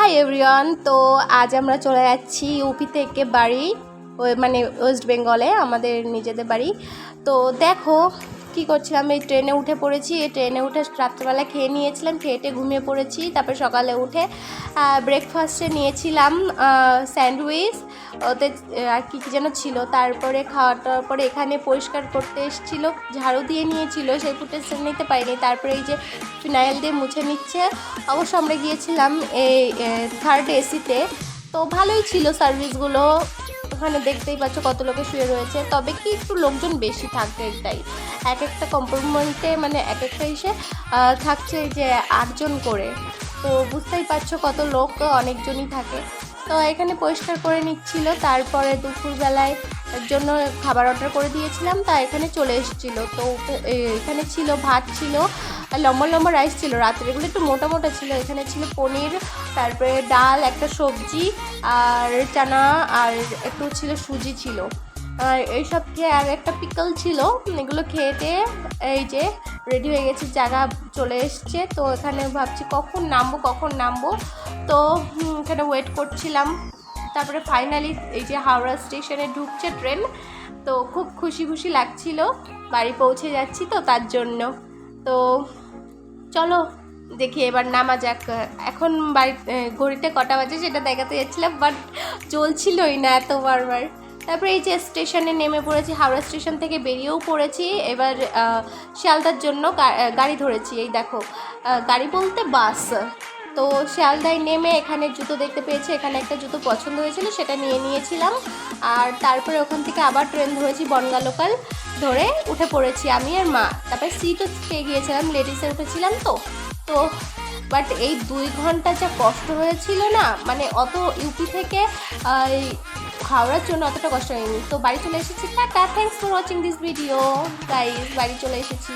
Hi everyone তো আজ আমরা চলে যাচ্ছি ইউপি থেকে বাড়ি মানে ওয়েস্ট বেঙ্গলে আমাদের নিজেদের বাড়ি। তো দেখো কি করছিলাম? এই ট্রেনে উঠে পড়েছি। এই ট্রেনে উঠে রাত্রেবেলা খেয়ে নিয়েছিলাম খেয়েটে ঘুমিয়ে পড়েছি। তারপরে সকালে উঠে ব্রেকফাস্টে নিয়েছিলাম স্যান্ডউইচ ওতে আর কী কী যেন ছিল। তারপরে খাওয়াটার পরে এখানে পরিষ্কার করতে এসেছিল, ঝাড়ু দিয়ে নিয়েছিল, সেই ফুটেজটা নিতে পারিনি। তারপরে এই যে ফিনাইল দিয়ে মুছে নিচ্ছে, অবশ্য আমরা গিয়েছিলাম এই থার্ড এসিতে তো ভালোই ছিল সার্ভিসগুলো ওখানে দেখতেই পাচ্ছ কত লোকে শুয়ে রয়েছে। তবে কি একটু লোকজন বেশি থাকবে এটাই। এক একটা কম্পার্টমেন্টে মানে এক একটা এসে থাকছে যে আটজন করে। তো বুঝতেই পারছ কত লোক, অনেকজনই থাকে। তো এখানে পরিষ্কার করে নিচ্ছিল। তারপরে দুপুরবেলায় জন্য খাবার অর্ডার করে দিয়েছিলাম। তা এখানে চলে এসেছিল। তো এখানে ছিল, ভাত ছিল। লম্বা লম্বা রাইস ছিল, রাত্রেগুলো একটু মোটা মোটা ছিল। এখানে ছিল পনির, তারপরে ডাল, একটা সবজি, আর চানা, আর একটু ছিল সুজি ছিল। আর এইসব খেয়ে আর একটা পিকল ছিল, এগুলো খেয়ে টেয়ে এই যে রেডি হয়ে গেছে, জায়গা চলে এসছে। তো এখানে ভাবছি কখন নামবো কখন নামবো? তো এখানে ওয়েট করছিলাম। তারপরে ফাইনালি এই যে হাওড়া স্টেশনে ঢুকছে ট্রেন তো খুব খুশি খুশি লাগছিল, বাড়ি পৌঁছে যাচ্ছি তো তার জন্য। তো চলো, দেখি এবার নামা যাক। এখন বাড়ি ঘড়িতে কটা বাজে সেটা দেখাতে যাচ্ছিলাম বাট চলছিলই না এত বারবার। তারপরে এই যে স্টেশনে নেমে পড়েছি, হাওড়া স্টেশন থেকে বেরিয়েও পড়েছি, এবার শিয়ালদার জন্য গাড়ি ধরেছি, এই দেখো। গাড়ি বলতে বাস। তো শিয়ালদায় নেমে এখানে জুতো দেখতে পেয়েছি, এখানে একটা জুতো পছন্দ হয়েছিল, সেটা নিয়ে নিয়েছিলাম। আর তারপরে ওখান থেকে আবার ট্রেন ধরেছি বনগা লোকাল। ধরে উঠে পড়েছি আমি আর মা। তারপরে সিটও পেয়ে গিয়েছিলাম লেডিসে উঠেছিলাম তো। তো বাট এই দুই ঘণ্টা যা কষ্ট হয়েছিল না মানে অত ইউপি থেকে খাওয়ার জন্য অতটা কষ্ট হয়নি। তো বাড়ি চলে এসেছি। Tata thanks for watching this video guys বাড়ি চলে এসেছি।